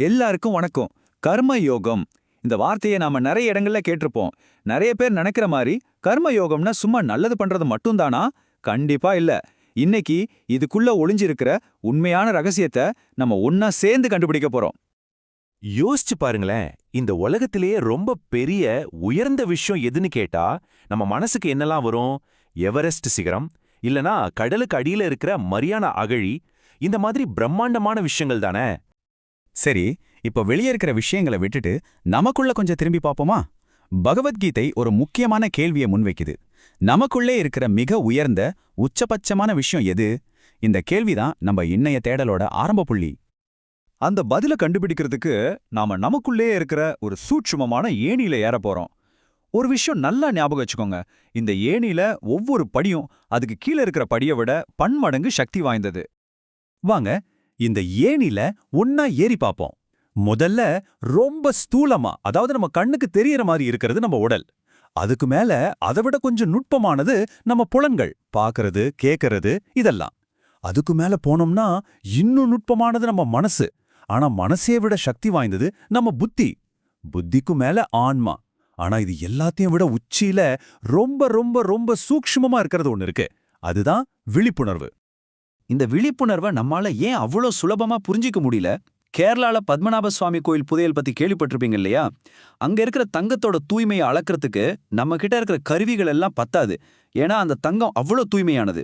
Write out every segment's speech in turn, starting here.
எல்லாருக்கும் வணக்கம். கர்ம யோகம். இந்த வார்த்தையை நாம நிறைய இடங்கள்ல கேட்டிருப்போம். நிறைய பேர் நினைக்கிற மாதிரி கர்ம யோகம்னா சும்மா நல்லது பண்றது மட்டும்தானா? கண்டிப்பா இல்ல. இன்னைக்கு இதுக்குள்ள ஒளிஞ்சிருக்கிற உண்மையான ரகசியத்தை நம்ம ஒன்னா சேர்ந்து கண்டுபிடிக்க போறோம். யோசிச்சு பாருங்களேன். இந்த உலகத்திலேயே ரொம்ப பெரிய உயர்ந்த விஷயம் எதுன்னு கேட்டா நம்ம மனசுக்கு என்னலாம் வரும்? எவரெஸ்ட் சிகரம். இல்லனா கடலுக்கு அடியில இருக்கிற மரியானா அகழி. இந்த மாதிரி பிரம்மாண்டமான விஷயங்கள் தானே? சரி இப்போ வெளியே இருக்கிற விஷயங்களை விட்டுட்டு நமக்குள்ள கொஞ்சம் திரும்பி பார்ப்போமா பகவத்கீதை ஒரு முக்கியமான கேள்வியை முன்வைக்குது. நமக்குள்ளே இருக்கிற மிக உயர்ந்த உச்சபட்சமான விஷயம் எது? இந்த கேள்விதான் நம்ம இன்னைய தேடலோட ஆரம்ப புள்ளி. அந்த பதில கண்டுபிடிக்கிறதுக்கு நாம நமக்குள்ளே இருக்கிற ஒரு சூட்சுமமான ஏணியில ஏற போறோம். ஒரு விஷயம் நல்லா ஞாபகம் வச்சுக்கோங்க. இந்த ஏணியில ஒவ்வொரு படியும் அதுக்கு கீழே இருக்கிற படியை விட பன்மடங்கு சக்தி வாய்ந்தது. வாங்க இந்த ஏணில ஒன்னா ஏறி பார்ப்போம் முதல்ல ரொம்ப ஸ்தூலமா அதாவது நம்ம கண்ணுக்கு தெரியற மாதிரி இருக்கிறது நம்ம உடல். அதுக்கு மேல அதை விட கொஞ்சம் நுட்பமானது நம்ம புலன்கள் பார்க்கறது கேட்கறது இதெல்லாம். அதுக்கு மேல போனோம்னா இன்னும் நுட்பமானது நம்ம மனசு. ஆனா மனசே விட சக்தி வாய்ந்தது நம்ம புத்தி. புத்திக்கு மேல ஆன்மா. ஆனா இது எல்லாத்தையும் விட உச்சியில ரொம்ப ரொம்ப ரொம்ப சூக்ஷ்மமா இருக்கிறது ஒன்று இருக்கு. அதுதான் விழிப்புணர்வு. இந்த விழிப்புணர்வை நம்மால ஏன் அவ்வளோ சுலபமா புரிஞ்சிக்க முடியல? கேரளால பத்மநாப சுவாமி கோயில் புதையல் பத்தி கேள்விப்பட்டிருப்பீங்க இல்லையா? அங்க இருக்கிற தங்கத்தோட தூய்மையை அளக்கிறதுக்கு நம்ம கிட்ட இருக்கிற கருவிகள் எல்லாம் பத்தாது. ஏன்னா அந்த தங்கம் அவ்வளோ தூய்மையானது.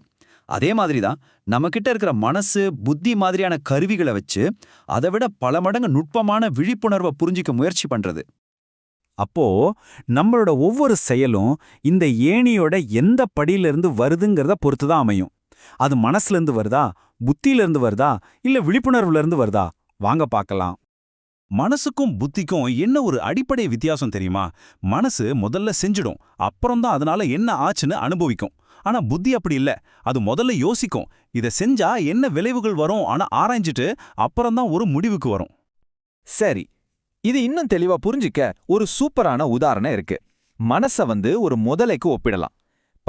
அதே மாதிரி தான் நம்ம கிட்ட இருக்கிற மனசு புத்தி மாதிரியான கருவிகளை வச்சு அதை விட பல மடங்கு நுட்பமான விழிப்புணர்வை புரிஞ்சிக்க முயற்சி பண்றது. அப்போ நம்மளோட ஒவ்வொரு செயலும் இந்த ஏணியோட எந்த படியிலிருந்து வருதுங்கிறத பொறுத்து தான் அமையும். அது மனசுல இருந்து வருதா? புத்தியில இருந்து வருதா? இல்ல விழிப்புணர்வுல இருந்து வருதா? வாங்க பார்க்கலாம். மனசுக்கும் புத்திக்கும் என்ன ஒரு அடிப்படை வித்தியாசம் தெரியுமா? மனசு முதல்ல செஞ்சிடும். அப்புறம் தான் அதனால என்ன ஆச்சுன்னு அனுபவிக்கும். ஆனா புத்தி அப்படி இல்ல. அது முதல்ல யோசிக்கும். இத செஞ்சா என்ன விளைவுகள் வரும்? ஆனா ஆராய்ஞ்சிட்டு அப்புறம்தான் ஒரு முடிவுக்கு வரும். சரி. இது இன்னும் தெளிவா புரிஞ்சிக்க ஒரு சூப்பரான உதாரணம் இருக்கு. மனச வந்து ஒரு முதலைக்கு ஒப்பிடலாம்.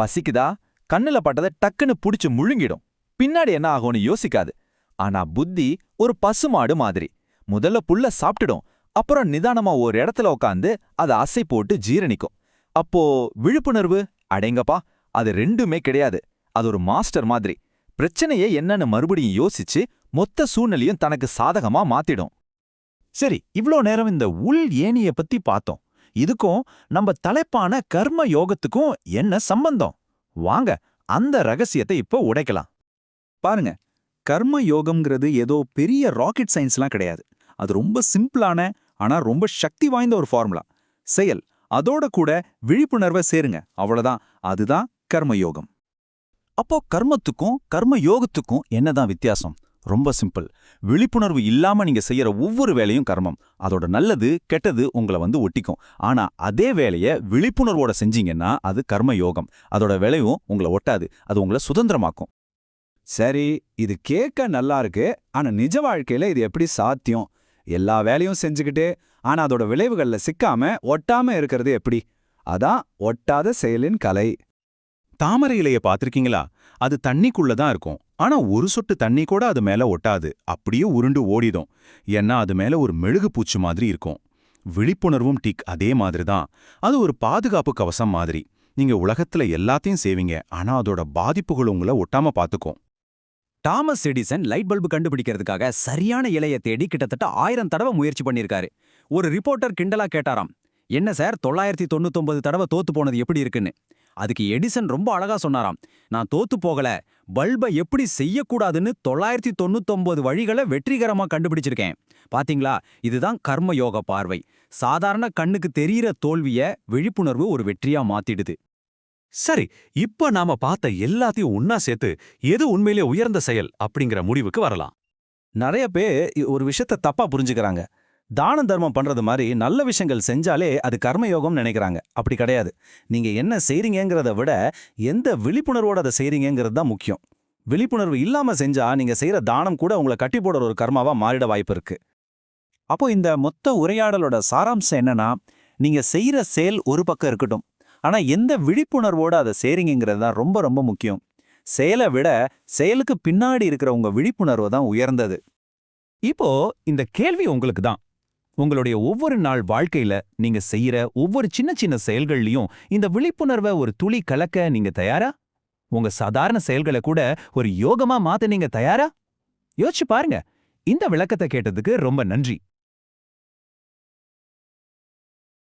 பசிக்குதா? கண்ணுல பட்டதை டக்குன்னு புடிச்சு முழுங்கிடும். பின்னாடி என்ன ஆகும்னு யோசிக்காது. ஆனா புத்தி ஒரு பசுமாடு மாதிரி. முதல்ல புல்ல சாப்பிட்டுடும். அப்புறம் நிதானமா ஒரு இடத்துல உட்காந்து அதை அசை போட்டு ஜீரணிக்கும். அப்போ விழிப்புணர்வு அடேங்கப்பா அது ரெண்டுமே கிடையாது. அது ஒரு மாஸ்டர் மாதிரி. பிரச்சனையே என்னன்னு மறுபடியும் யோசிச்சு மொத்த சூழ்நிலையும் தனக்கு சாதகமா மாத்திடும். சரி இவ்ளோ நேரம் இந்த உள் ஏணிய பத்தி பார்த்தோம். இதுக்கும் நம்ம தலைப்பான கர்ம யோகத்துக்கும் என்ன சம்பந்தம்? வாங்க அந்த ரகசியத்தை இப்போ உடைக்கலாம். பாருங்க கர்ம யோகம்ங்கிறது ஏதோ பெரிய ராக்கெட் சயின்ஸ்லாம் கிடையாது. அது ரொம்ப சிம்பிளான ஆனா ரொம்ப சக்தி வாய்ந்த ஒரு ஃபார்முலா. செயல் அதோட கூட விழிப்புணர்வை சேருங்க அவ்வளோதான் அதுதான் கர்ம யோகம் அப்போ கர்மத்துக்கும் கர்ம யோகத்துக்கும் என்னதான் வித்தியாசம்? ரொம்ப சிம்பிள் விழிப்புணர்வு இல்லாம நீங்க செய்யற ஒவ்வொரு வேலையும் கர்மம். அதோட நல்லது கெட்டது உங்களை வந்து ஒட்டிக்கும். ஆனா அதே வேலைய விழிப்புணர்வோட செஞ்சீங்கன்னா அது கர்ம யோகம். அதோட விளைவும் உங்களை ஒட்டாது. அது உங்களை சுதந்திரமாக்கும். சரி இது கேட்க நல்லா இருக்கு. ஆனா நிஜ வாழ்க்கையில இது எப்படி சாத்தியம்? எல்லா வேலையும் செஞ்சுக்கிட்டு ஆனா அதோட விளைவுகள்ல சிக்காம ஒட்டாம இருக்கிறது எப்படி? அதான் ஒட்டாத செயலின் கலை. தாமரை இலைய பாத்திருக்கீங்களா அது தண்ணிக்குள்ள தான் இருக்கும். ஆனா ஒரு சொட்டு தண்ணி கூட அது மேல ஒட்டாது. அப்படியே உருண்டு ஓடிடும். ஏன்னா அது மேல ஒரு மெழுகு பூச்சு மாதிரி இருக்கும். விழிப்புணர்வும் டிக் அதே மாதிரி தான். அது ஒரு பாதுகாப்பு கவசம் மாதிரி. நீங்க உலகத்துல எல்லாத்தையும் செய்வீங்க ஆனா அதோட பாதிப்புகள் உங்களை ஒட்டாம பாத்துக்கும். டாமஸ் எடிசன் லைட் பல்பு கண்டுபிடிக்கிறதுக்காக சரியான இலைய தேடி கிட்டத்தட்ட ஆயிரம் தடவை முயற்சி பண்ணியிருக்காரு. ஒரு ரிப்போர்ட்டர் கிண்டலா கேட்டாராம் என்ன சார் தொள்ளாயிரத்தி தொண்ணூத்தொன்பது தடவை தோத்து போனது எப்படி இருக்குன்னு? அதுக்கு எடிசன் ரொம்ப அழகா சொன்னாராம். நான் தோத்து போகல. பல்பை எப்படி செய்யக்கூடாதுன்னு தொள்ளாயிரத்தி தொண்ணூத்தொன்பது வழிகளை வெற்றிகரமா கண்டுபிடிச்சிருக்கேன். பாத்தீங்களா? இதுதான் கர்ம யோக பார்வை. சாதாரண கண்ணுக்கு தெரியற தோல்விய விழிப்புணர்வு ஒரு வெற்றியா மாத்திடுது. சரி இப்ப நாம பார்த்த எல்லாத்தையும் ஒன்னா சேர்த்து எது உண்மையிலே உயர்ந்த செயல்? அப்படிங்கிற முடிவுக்கு வரலாம். நிறைய பேர் ஒரு விஷயத்த தப்பா புரிஞ்சுக்கிறாங்க. தான தர்மம் பண்றது மாதிரி நல்ல விஷயங்கள் செஞ்சாலே அது கர்மயோகம் நினைக்கிறாங்க. அப்படி கிடையாது. நீங்க என்ன செய்றீங்கங்கிறத விட எந்த விழிப்புணர்வோட அதை செய்றீங்கிறது தான் முக்கியம். விழிப்புணர்வு இல்லாம செஞ்சா நீங்க செய்யற தானம் கூட உங்களை கட்டி போடுற ஒரு கர்மாவா மாறிட வாய்ப்பு இருக்கு. அப்போ இந்த மொத்த உரையாடலோட சாராம்சம் என்னன்னா நீங்க செய்யற செயல் ஒரு பக்கம் இருக்கட்டும். ஆனா எந்த விழிப்புணர்வோட அதை செய்றீங்கிறது தான் ரொம்ப ரொம்ப முக்கியம். செயலை விட செயலுக்கு பின்னாடி இருக்கிற உங்க விழிப்புணர்வு தான் உயர்ந்தது. இப்போ இந்த கேள்வி உங்களுக்கு தான். உங்களுடைய ஒவ்வொரு நாள் வாழ்க்கையில நீங்க செய்யற ஒவ்வொரு சின்ன சின்ன செயல்கள்லயும் இந்த விழிப்புணர்வை ஒரு துளி கலக்க நீங்க தயாரா? உங்க சாதாரண செயல்களை கூட ஒரு யோகமா மாத்த நீங்க தயாரா? யோசிச்சு பாருங்க. இந்த விளக்கத்தை கேட்டதுக்கு ரொம்ப நன்றி.